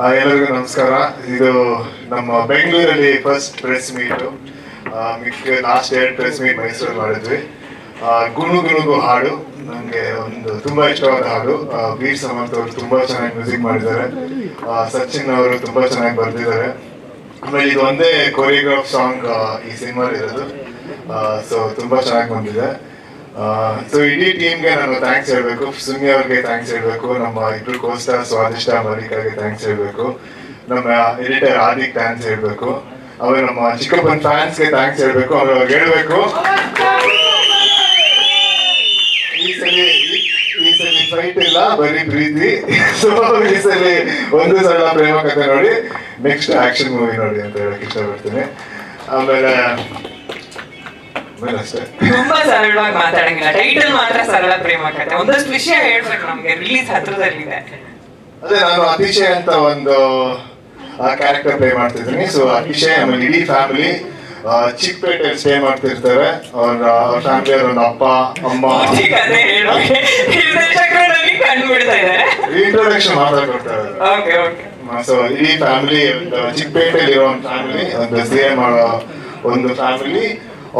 ಎಲ್ಲರಿಗೂ ನಮಸ್ಕಾರ. ಇದು ನಮ್ಮ ಬೆಂಗಳೂರಲ್ಲಿ ಫಸ್ಟ್ ಪ್ರೆಸ್ ಮೀಟು ಮಿಕ್ಕ ಲಾಸ್ಟ್ ಎರಡು ಪ್ರೆಸ್ ಮೀಟ್ ಮೈಸೂರಲ್ಲಿ ಮಾಡಿದ್ವಿ. ಗುಣು ಗುಣುಗು ಹಾಡು. ನನಗೆ ಒಂದು ತುಂಬಾ ಇಷ್ಟವಾದ ಹಾಡು. ವೀರ್ ಸಮರ್ಥ್ ಅವರು ತುಂಬಾ ಚೆನ್ನಾಗಿ ಮ್ಯೂಸಿಕ್ ಮಾಡಿದ್ದಾರೆ. ಸಚಿನ್ ಅವರು ತುಂಬಾ ಚೆನ್ನಾಗಿ ಬರೆದಿದ್ದಾರೆ. ಆಮೇಲೆ ಇದು ಒಂದೇ ಕೊರಿಯೋಗ್ರಾಫ್ ಸಾಂಗ್ ಈ ಸಿನಿಮಾ ಇರೋದು. ಸೊ ತುಂಬಾ ಚೆನ್ನಾಗಿ ಬಂದಿದೆ. ಸೊ ಇಡೀ ಟೀಮ್ಗೆ ನಾನು ಥ್ಯಾಂಕ್ಸ್ ಹೇಳಬೇಕು. ಸುಮ್ಮಿ ಅವ್ರಿಗೆ ಥ್ಯಾಂಕ್ಸ್ ಹೇಳಬೇಕು. ನಮ್ಮ ಇಬ್ರು ಕೋಸ್ಟ ಸ್ವಾದಿಷ್ಟ ಮಲ್ಲಿಕಾಗೆ ಥ್ಯಾಂಕ್ಸ್ ಹೇಳಬೇಕು. ನಮ್ಮ ಎಡಿಟರ್ ಆದಿಕ್ ಥ್ಯಾಂಕ್ಸ್ ಹೇಳಬೇಕು. ಆಮೇಲೆ ನಮ್ಮ ಚಿಕ್ಕಪ್ಪನ ಫ್ಯಾನ್ಸ್ಗೆ ಥ್ಯಾಂಕ್ಸ್ ಹೇಳಬೇಕು. ಆಮೇಲೆ ಅವ್ರಿಗೆ ಹೇಳಬೇಕು. ಈ ಸಲ ಈ- ಫೈಟ್ ಇಲ್ಲ, ಬರೀ ಪ್ರೀತಿ. ಸೊ ಈ ಸಲ ಒಂದು ಸಲ ಪ್ರೇಮ ಕಥೆ ನೋಡಿ ನೆಕ್ಸ್ಟ್ ಆಕ್ಷನ್ ಮೂವಿ ನೋಡಿ ಅಂತ ಹೇಳಕ್ ಇಷ್ಟಪಡ್ತೀನಿ. ಆಮೇಲೆ ತುಂಬಾ ಸರಳವಾಗಿ ಮಾತಾಡಂಗಿಲ್ಲ. ಟೈಟಲ್ ಮಾತ್ರ ಸರಳ ಪ್ರೇಮ ಕಥೆ ಒಂದಷ್ಟು ವಿಷಯ ಹೇಳ್ಬೇಕು ನಮ್ಗೆ. ರಿಲೀಸ್ ಹತ್ರದಲ್ಲಿದೆ. ಅದೇ ನಾನು ಅತಿಶಯ ಅಂತ ಒಂದು ಕ್ಯಾರೆಕ್ಟರ್ ಪ್ಲೇ ಮಾಡ್ತಿದ್ದೀನಿ. ಸೊ ಅತಿಶಯ ಆಮೇಲೆ ಇಡೀ ಫ್ಯಾಮಿಲಿ ಚಿಕ್ಕಪೇಟೆಯಲ್ಲಿ ಸ್ಟೇ ಮಾಡ್ತಿರ್ತಾರೆ. ಅವ್ರ ಅವ್ರ ಫ್ಯಾಮಿಲಿ ಅವ್ರ ಅಪ್ಪ ಅಮ್ಮ. ಇಂಟ್ರೊಡಕ್ಷನ್ ಮಾತಾಡ್ಕೊಡ್ತಾರೆ ಸೊ ಇಡೀ ಫ್ಯಾಮಿಲಿ ಚಿಕ್ಕಪೇಟೆಯಲ್ಲಿ ಇರೋ ಒಂದು ಫ್ಯಾಮಿಲಿ ಒಂದು ಸ್ಟೇ ಮಾಡೋ ಒಂದು ಫ್ಯಾಮಿಲಿ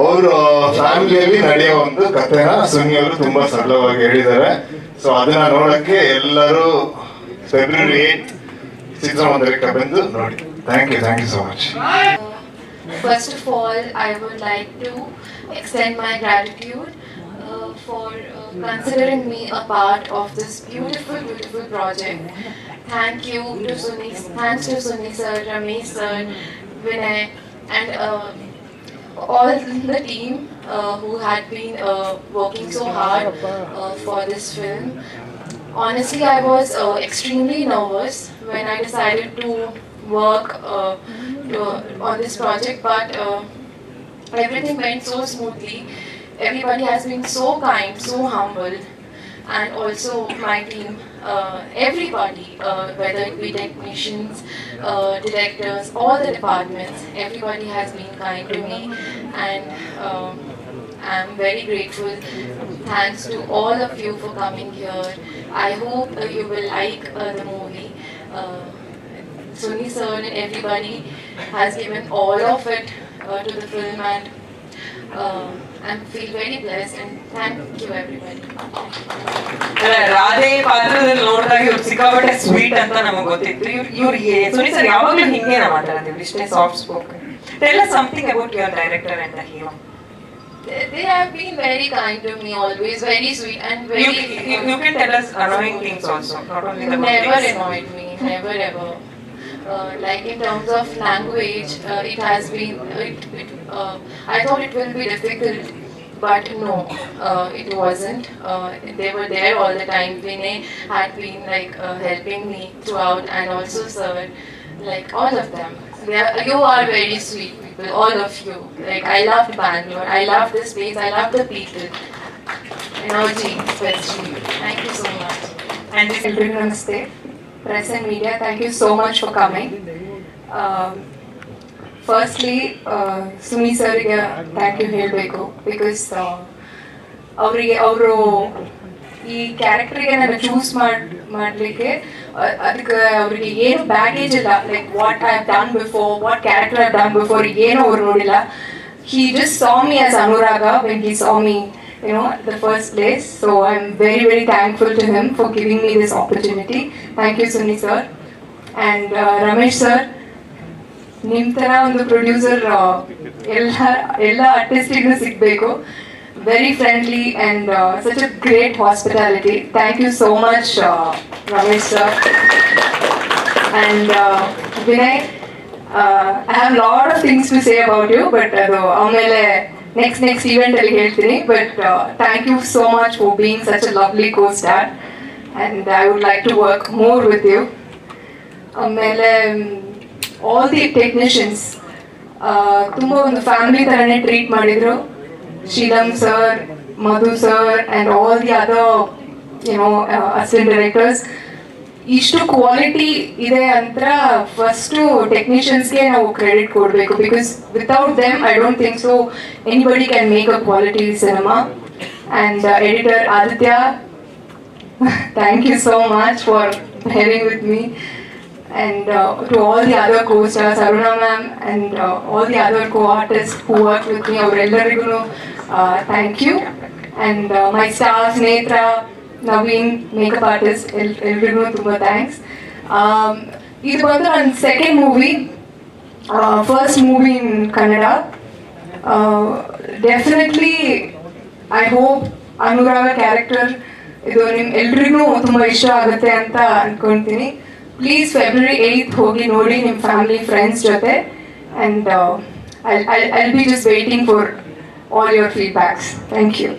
ಅವರು ಫ್ಯಾಮಿಲಿಯಲ್ಲಿ ನಡೆಯೋ ಒಂದು ಕಥೆನ ಸುನಿ ಅವರು ತುಂಬಾ ಸರಳವಾಗಿ ಹೇಳಿದ್ದಾರೆ ಸೊ ಅದನ್ನ ನೋಡಕ್ಕೆ ಎಲ್ಲರೂ ಫೆಬ್ರವರಿ ಏಟ್ ಚಿತ್ರಮಂದಿರಕ್ಕೆ ಬಂದು ನೋಡಿ thank you thank you so much First of all, I would like to extend my gratitude uh, for uh, considering me a part of this beautiful, beautiful project. Thank you to Sunny, thanks to Sunny sir, Ramesh sir, Vinay, and uh, all the team uh, who had been uh, working so hard uh, for this film. Honestly, I was uh, extremely nervous when I decided to work uh, to, on this project, but uh, everything went so smoothly. Everybody has been so kind, so humble, and also my team, uh, everybody, uh, whether it be technicians, uh, directors, all the departments, everybody has been kind to me, and um, I'm very grateful. Thanks to all of you for coming here. I hope you will like uh, the movie. Uh, Sunny sir and everybody has given all of it uh, to the film and uh, I feel very blessed and thank you everybody. ಅಲ್ಲ, ರಾಧೆ ಪಾತ್ರದಲ್ಲಿ ನೋಡಿದಾಗ ಇವ್ರು ಸಿಕ್ಕಾಪಟ್ಟೆ sweet ಅಂತ ನಮಗೆ ಗೊತ್ತಿತ್ತು ಇವ್ರು ಇವ್ರಿಗೆ ಸುನಿ ಸರ್ ಯಾವಾಗ್ಲೂ ಹಿಂಗೇನ ಮಾತಾಡ್ತೀವಿ ಇಷ್ಟೇ soft spoke tell something about your director and the hero They, they have been very kind to me always, very sweet and You, very. you, you can tell us annoying things also, not only the good never things. annoyed me, never ever. Uh, like in terms of language, uh, it has been. It, it, uh, I thought it will be difficult, but no, uh, it wasn't. Uh, they were there all the time. Vinay had been like uh, helping me throughout, and also sir, like all of them. Are, you are very sweet people, all of you. Like I loved Bangalore. I love this place. I love the people. Energy, especially. Thank you so much. And this ಎಲ್ರಿಗೂ ನಮಸ್ತೆ press and media thank you so much for coming firstly Suni ಸರ್ಗೆ thank you ಹೇಳಬೇಕು because ಅವರಿಗೆ ಅವರು ಈ ಕ್ಯಾರೆಕ್ಟರ್ಗೆ ನಾನು choose ಮಾಡಿ ಮಾಡಲಿಕ್ಕೆ ಅದಕ್ಕೆ ಅವರಿಗೆ ಏನು ಬ್ಯಾಗೇಜ್ ಇಲ್ಲ like what I done before what character I done before ಏನು ಅವ್ರು ನೋಡಿಲ್ಲ he just saw me as Anuraga when he saw me, you know, at the first place. So I'm very, very thankful to him for giving me this opportunity. Thank you, Sunny sir. And uh, Ramesh sir, ನಿಮ್ಮ ಥರ ಒಂದು producer ಎಲ್ಲ ಎಲ್ಲ ಆರ್ಟಿಸ್ಟಿಗೂ ಸಿಗಬೇಕು very friendly and such a great hospitality thank you so much Ramesh sir and Vinay I have lot of things to say about you but ಅದು ಆಮೇಲೆ next next event ಅಲ್ಲಿ ಹೇಳ್ತೀನಿ. But thank you so much for being such a lovely co star and I would like to work more with you ಆಮೇಲೆ all the technicians ತುಂಬ ಒಂದು family ಥರನೇ treat ಮಾಡಿದ್ರು. Sheelam sir Madhu sir and all the other you know assistant directors ಇಷ್ಟು quality ಇದೆ ಅಂತರ first ಟೆಕ್ನಿಷಿಯನ್ಸ್ಗೆ ನಾವು ಕ್ರೆಡಿಟ್ ಕೊಡಬೇಕು. Because without them I don't think so anybody can make a quality cinema and editor Aditya thank you so much for helping with me and to all the other costars Aruna ma'am and all the other co artist who work with me thank you and my star ಸ್ನೇಹಿತ stars, Netra, Naveen, makeup artist, L ಎಲ್ರಿಗೂ ತುಂಬ thanks ಇದು ಬಂದು ನನ್ನ second movie first movie in Kannada definitely I hope Anuraga character ಇದು ನಿಮ್ ಎಲ್ರಿಗೂ ತುಂಬಾ ಇಷ್ಟ ಆಗುತ್ತೆ ಅಂತ ಅನ್ಕೊಂತೀನಿ ಪ್ಲೀಸ್ ಫೆಬ್ರವರಿ ಏಯ್ತ್ ಹೋಗಿ ನೋಡಿ ನಿಮ್ಮ ಫ್ಯಾಮಿಲಿ ಫ್ರೆಂಡ್ಸ್ ಜೊತೆ and I I be just waiting for all your feedbacks thank you